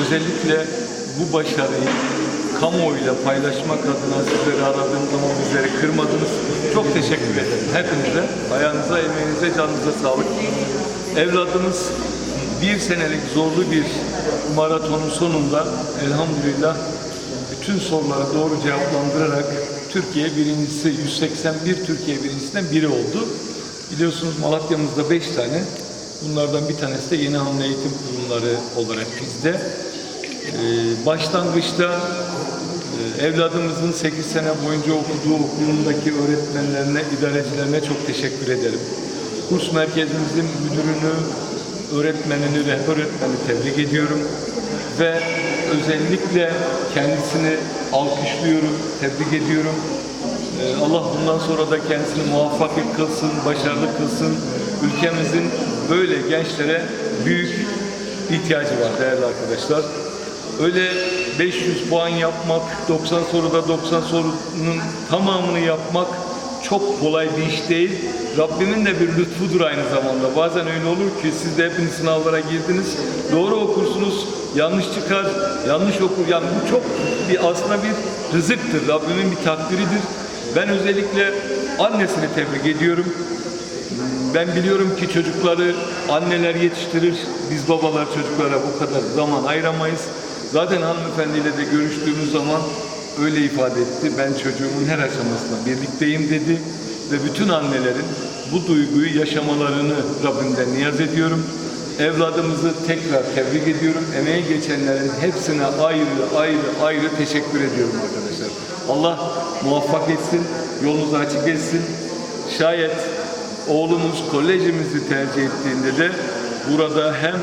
özellikle bu başarıyı kamuoyuyla paylaşmak adına sizleri aradığım zaman bizleri kırmadınız. Çok teşekkür ederim hepinize. Ayağınıza, emeğinize, canınıza sağlık. Evladımız bir senelik zorlu bir maratonun sonunda elhamdülillah bütün soruları doğru cevaplandırarak Türkiye birincisi, 181 Türkiye birincisinden biri oldu. Biliyorsunuz Malatya'mızda 5 tane. Bunlardan bir tanesi de Yeni Hamle Eğitim Kurumları olarak bizde. Ee, başlangıçta e, evladımızın 8 sene boyunca okuduğu okulundaki öğretmenlerine, idarecilerine çok teşekkür ederim. Kurs merkezimizin müdürünü, öğretmenini, rehber öğretmeni tebrik ediyorum. Ve özellikle kendisini alkışlıyorum, tebrik ediyorum. Ee, Allah bundan sonra da kendisini muvaffak kılsın, başarılı kılsın. Ülkemizin böyle gençlere büyük ihtiyacı var değerli arkadaşlar. Öyle 500 puan yapmak, 90 soruda 90 sorunun tamamını yapmak çok kolay bir iş değil. Rabbimin de bir lütfudur aynı zamanda. Bazen öyle olur ki siz de hepiniz sınavlara girdiniz. Doğru okursunuz, yanlış çıkar, yanlış okur. Yani bu çok bir aslında bir rızıktır. Rabbimin bir takdiridir. Ben özellikle annesini tebrik ediyorum. Ben biliyorum ki çocukları anneler yetiştirir. Biz babalar çocuklara bu kadar zaman ayıramayız. Zaten hanımefendiyle de görüştüğümüz zaman öyle ifade etti. Ben çocuğumun her aşamasında birlikteyim dedi. Ve bütün annelerin bu duyguyu yaşamalarını Rabbimden niyaz ediyorum. Evladımızı tekrar tebrik ediyorum. Emeği geçenlerin hepsine ayrı ayrı ayrı teşekkür ediyorum arkadaşlar. Allah muvaffak etsin, yolunuzu açık etsin. Şayet oğlumuz kolejimizi tercih ettiğinde de burada hem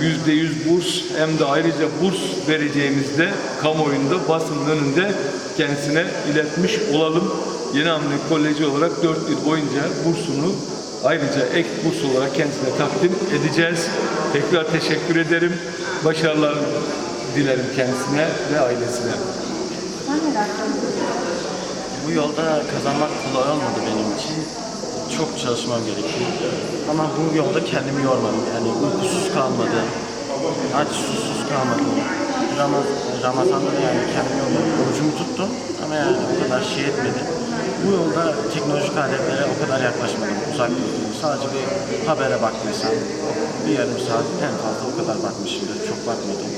yüzde yüz burs hem de ayrıca burs vereceğimizde kamuoyunda basının önünde kendisine iletmiş olalım. Yeni Hamle Koleji olarak 4 yıl boyunca bursunu ayrıca ek burs olarak kendisine takdim edeceğiz. Tekrar teşekkür ederim. Başarılar dilerim kendisine ve ailesine. Bu yolda kazanmak kolay olmadı benim için. Çok çalışmam gerekiyor. Ama bu yolda kendimi yormadım. Yani uykusuz kalmadım. Aç susuz kalmadım. Ramaz, Ramazan'da da yani kendimi yormadım. Orucumu tuttum ama yani o kadar şey etmedi. Bu yolda teknolojik aletlere o kadar yaklaşmadım. Uzak durdum. Sadece bir habere baktıysam bir yarım saat en fazla o kadar bakmışımdır. Çok bakmadım.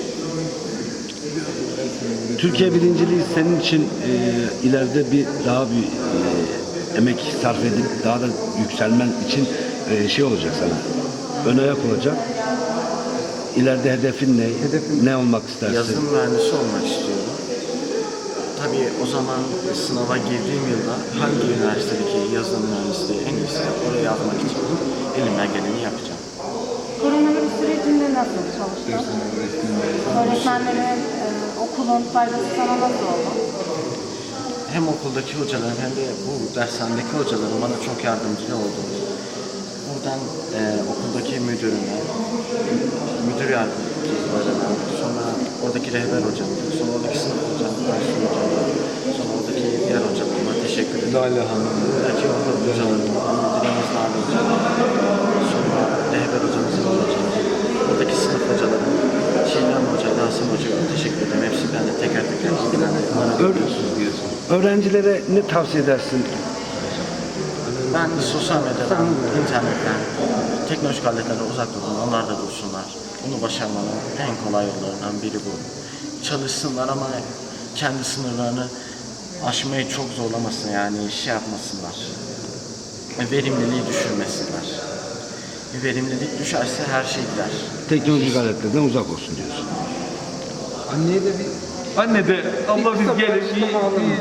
Türkiye birinciliği senin için e, ileride bir daha bir e, emek sarf edip daha da yükselmen için e, şey olacak sana. Ön ayak olacak. İleride hedefin ne? Ne olmak istersin? Yazılım mühendisi olmak istiyorum. Tabii o zaman sınava girdiğim yılda hangi üniversitedeki yazılım mühendisliği en iyisi oraya yazmak için elimden geleni yapacağım. Koronavirüs sürecinde nasıl çalıştın? Öğretmenlerin, e, okulun faydası sana nasıl oldu? Hem okuldaki hocalarım hem de bu dershanedeki hocalarım bana çok yardımcı oldu. Buradan e, okuldaki müdürüme, müdür yardımcılarına, sonra oradaki rehber hocama, sonra oradaki sınıf hocam, Aysun hocama, sonra oradaki diğer hocalarıma teşekkür ederim. Lale Hanım. Buradaki okul hocalarıma, müdürümüz Nabi hocam, sonra rehber hocamız İlhan hocam, buradaki sınıf hocalarım, Şilan Hoca, Hasan Hoca'ya teşekkür ederim. Hepsi beni teker teker ilgilendi. Bana Ö- öğrencilere ne tavsiye edersin? Ben sosyal medyadan, internetten, teknolojik aletlerden uzak durun, onlar da dursunlar. Bunu başarmanın en kolay yollarından biri bu. Çalışsınlar ama kendi sınırlarını aşmayı çok zorlamasın yani şey yapmasınlar. Verimliliği düşürmesinler. Verimlilik düşerse her şey gider. Teknolojik aletlerden uzak olsun diyorsun. Anne de Allah biz gelin. iyi- iyi-